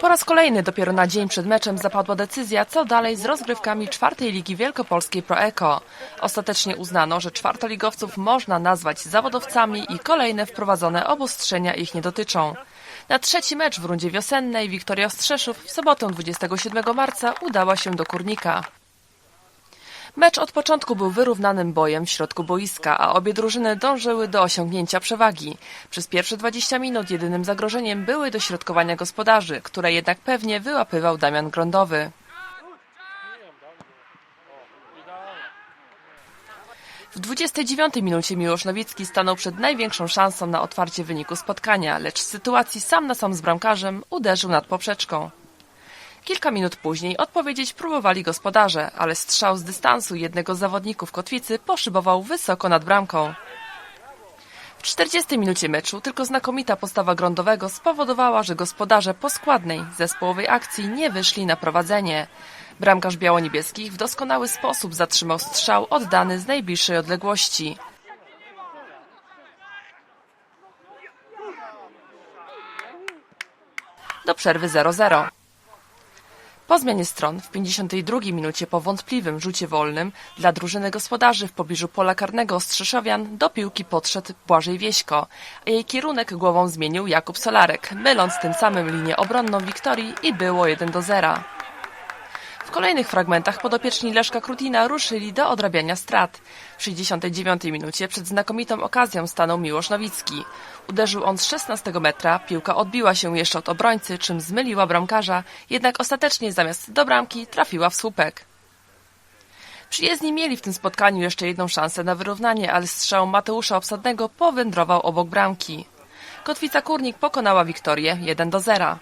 Po raz kolejny dopiero na dzień przed meczem zapadła decyzja, co dalej z rozgrywkami czwartej ligi wielkopolskiej Pro Eko. Ostatecznie uznano, że czwartoligowców można nazwać zawodowcami i kolejne wprowadzone obostrzenia ich nie dotyczą. Na trzeci mecz w rundzie wiosennej Wiktoria Ostrzeszów w sobotę 27 marca udała się do Kurnika. Mecz od początku był wyrównanym bojem w środku boiska, a obie drużyny dążyły do osiągnięcia przewagi. Przez pierwsze 20 minut jedynym zagrożeniem były dośrodkowania gospodarzy, które jednak pewnie wyłapywał Damian Grądowy. W 29 minucie Miłosz Nowicki stanął przed największą szansą na otwarcie wyniku spotkania, lecz w sytuacji sam na sam z bramkarzem uderzył nad poprzeczką. Kilka minut później odpowiedzieć próbowali gospodarze, ale strzał z dystansu jednego z zawodników Kotwicy poszybował wysoko nad bramką. W 40 minucie meczu tylko znakomita postawa Grądowego spowodowała, że gospodarze po składnej zespołowej akcji nie wyszli na prowadzenie. Bramkarz biało-niebieskich w doskonały sposób zatrzymał strzał oddany z najbliższej odległości. Do przerwy 0-0. Po zmianie stron w 52 minucie po wątpliwym rzucie wolnym dla drużyny gospodarzy w pobliżu pola karnego Ostrzeszowian do piłki podszedł Błażej Wieśko, a jej kierunek głową zmienił Jakub Solarek, myląc tym samym linię obronną Wiktorii i było 1 do 0. W kolejnych fragmentach podopieczni Leszka Krutina ruszyli do odrabiania strat. W 69 minucie przed znakomitą okazją stanął Miłosz Nowicki. Uderzył on z 16 metra, piłka odbiła się jeszcze od obrońcy, czym zmyliła bramkarza, jednak ostatecznie zamiast do bramki trafiła w słupek. Przyjezdni mieli w tym spotkaniu jeszcze jedną szansę na wyrównanie, ale strzał Mateusza Obsadnego powędrował obok bramki. Kotwica Kurnik pokonała Wiktorię 1 do 0.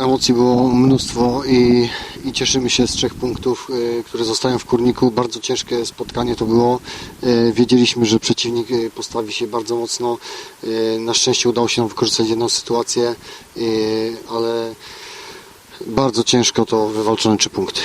Emocji było mnóstwo i, i cieszymy się z trzech punktów, y, które zostają w Kurniku. Bardzo ciężkie spotkanie to było. Y, Wiedzieliśmy, że przeciwnik y, postawi się bardzo mocno. Na szczęście udało się nam wykorzystać jedną sytuację, ale bardzo ciężko to wywalczone trzy punkty.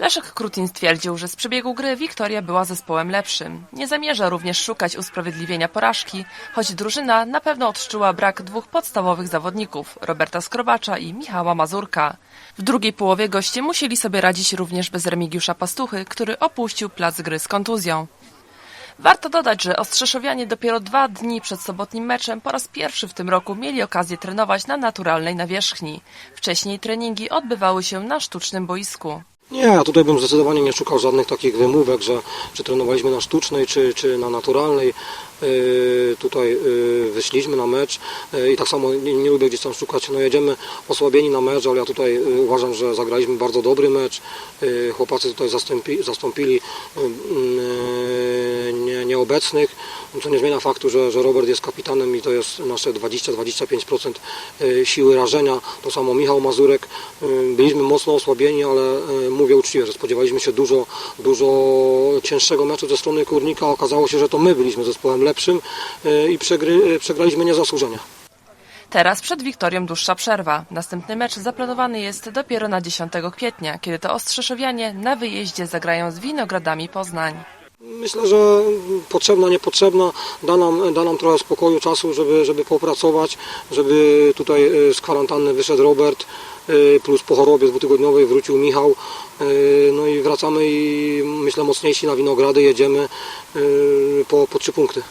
Leszek Krutin stwierdził, że z przebiegu gry Wiktoria była zespołem lepszym. Nie zamierza również szukać usprawiedliwienia porażki, choć drużyna na pewno odczuła brak dwóch podstawowych zawodników, Roberta Skrobacza i Michała Mazurka. W drugiej połowie goście musieli sobie radzić również bez Remigiusza Pastuchy, który opuścił plac gry z kontuzją. Warto dodać, że Ostrzeszowianie dopiero dwa dni przed sobotnim meczem po raz pierwszy w tym roku mieli okazję trenować na naturalnej nawierzchni. Wcześniej treningi odbywały się na sztucznym boisku. Nie, tutaj bym zdecydowanie nie szukał żadnych takich wymówek, że czy trenowaliśmy na sztucznej, czy, czy na naturalnej. Yy, tutaj yy, wyszliśmy na mecz yy, i tak samo nie, nie lubię gdzieś tam szukać, no jedziemy osłabieni na mecz, ale ja tutaj yy, uważam, że zagraliśmy bardzo dobry mecz. Yy, chłopacy tutaj zastąpi, zastąpili yy, nie, nieobecnych, co nie zmienia faktu, że, że Robert jest kapitanem i to jest nasze 20-25% yy, siły rażenia. To samo Michał Mazurek. Yy, Byliśmy mocno osłabieni, ale yy, mówię uczciwie, że spodziewaliśmy się dużo, dużo cięższego meczu ze strony Kurnika. Okazało się, że to my byliśmy zespołem lepszym yy, i przegry, yy, przegraliśmy niezasłużenie. Teraz przed Wiktorią dłuższa przerwa. Następny mecz zaplanowany jest dopiero na 10 kwietnia, kiedy to Ostrzeszowianie na wyjeździe zagrają z Winogradami Poznań. Myślę, że potrzebna, niepotrzebna, da nam, da nam trochę spokoju, czasu, żeby, żeby popracować, żeby tutaj y, z kwarantanny wyszedł Robert, plus po chorobie dwutygodniowej wrócił Michał. y, No i wracamy i myślę mocniejsi na Winogrady, jedziemy y, po, po trzy punkty.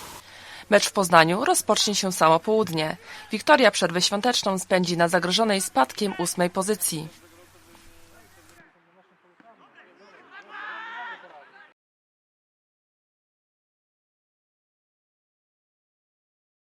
Mecz w Poznaniu rozpocznie się samo południe. Wiktoria przerwę świąteczną spędzi na zagrożonej spadkiem ósmej pozycji.